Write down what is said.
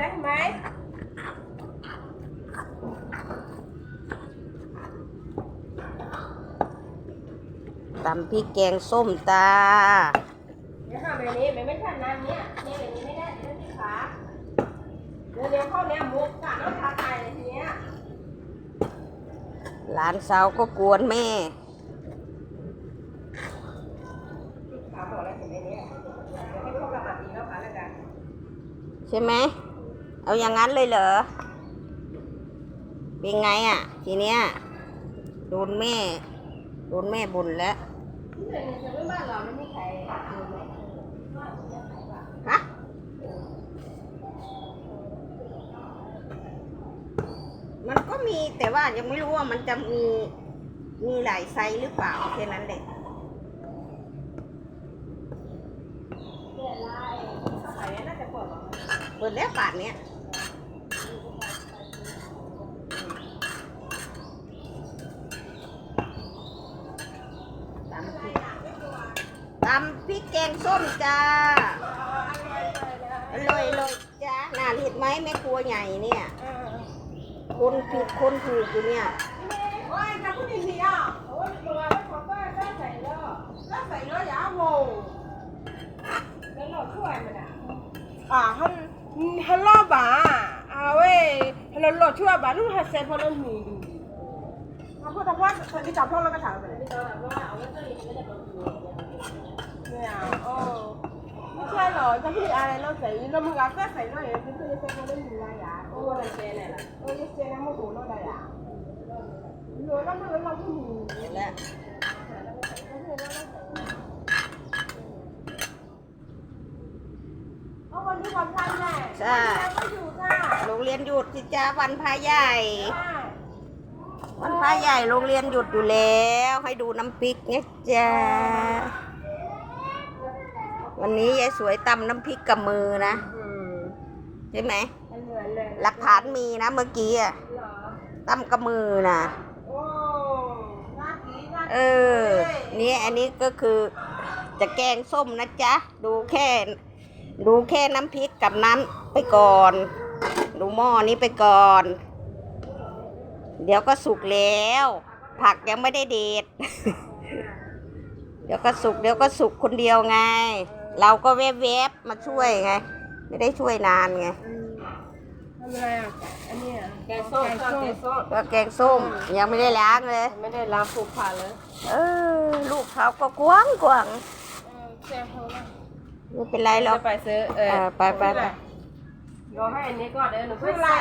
ได้ไหมตำพริกแกงส้มตาเดี๋ยวห้ามแบบนี้มันไม่ใช่น้ำเนี้ยเนี่ยแบบนี้ไม่ได้เดี๋ยวที่ขาเดี๋ยวเดี๋ยวเข้าเนี่ยมุกกะน้ำทาไทยเลยทีเนี้ยหลานสาวก็กวนแม่ขาบอกแล้วเห็นไหมเนี่ยเดี๋ยวให้พวกเราแบบนี้แล้วขาแล้วกันใช่ไหม เอาอย่างนั้นเลยเหรอ เป็นไงอะ ทีเนี้ยโดนแม่ โดนแม่บ่นแล้วฮะมันก็มีแต่ว่ายังไม่รู้ว่ามันจะมี มีหลายไซส์หรือเปล่าแค่นั้นแหละเดี๋ยวไล่น่าจะเปิดหรอเปิดแล้วป่านเนี้ยตำพริก ตำพริกแกงส้มจ้า อร่อยเลยจ้าน่าเห็นไหมแม่ครัวใหญ่เนี่ย คนผิดคนถูกอยู่เนี่ยโอ้ยจะพูดดีๆอะโอ้ยตัวแล้วขอก็ได้ใส่แล้วได้ใส่แล้วอย่าโว้แล้วเราช่วยมันอะ à hắn hắn lo bà à ơi hắn lo chua bà lúc hắn xem hắn mì đi nó có thằng quá thằng đi chọc phong nó cái thằng này ไม่ต้องแบบว่าเอาไว้ตัวนี้ไม่ได้ตัวนี้ nè ô nó sai rồi trong khi ai này nó xảy nó muốn gặp cái xảy nó vậy chúng tôi xem nó mì lại à โอ้มันเจนเนี่ยแหละ ôi cái xe nó mua tủ nó đây à rồi nó nó nó nó mì เห็นแล้ว ô con đi còn thanh này ใช่ có dù ra โรงเรียนหยุดสิจ้าวันพระใหญ่ à วันพระใหญ่โรงเรียนหยุดอยู่แล้ว ให้ดูน้ำพริกเนี่ยจ้า วันนี้ยายสวยตำน้ำพริกกับมือนะ ừ ใช่ไหม anh người lên หลักฐานมีนะเมื่อกี้อะ lỡ ตำกับมือนะ ô ra ký ra เออ นี่อันนี้ก็คือจะแกงส้มนะจ๊ะ ดูแค่ ดูแค่น้ำพริกกับน้ำไปก่อน ดูหม้อนี้ไปก่อน เดี๋ยวก็สุกแล้ว ผักยังไม่ได้เด็ด เดี๋ยวก็สุกเดี๋ยวก็สุกคนเดียวไง เราก็แวบๆมาช่วยไง ไม่ได้ช่วยนานไงทำอะไรอะอันนี้อะแกงส้มชอบแกงส้มก็แกงส้มยังไม่ได้ล้างเลย ไม่ได้ล้างผูกผ่านเลยเออลูกเขาก็กว้างกวางเออแซ่บเขาละไม่เป็นไรหรอกจะไปซื้อเออเออไปไปไปรอให้อันนี้ก่อนเดี๋ยวหนูค่อยใส่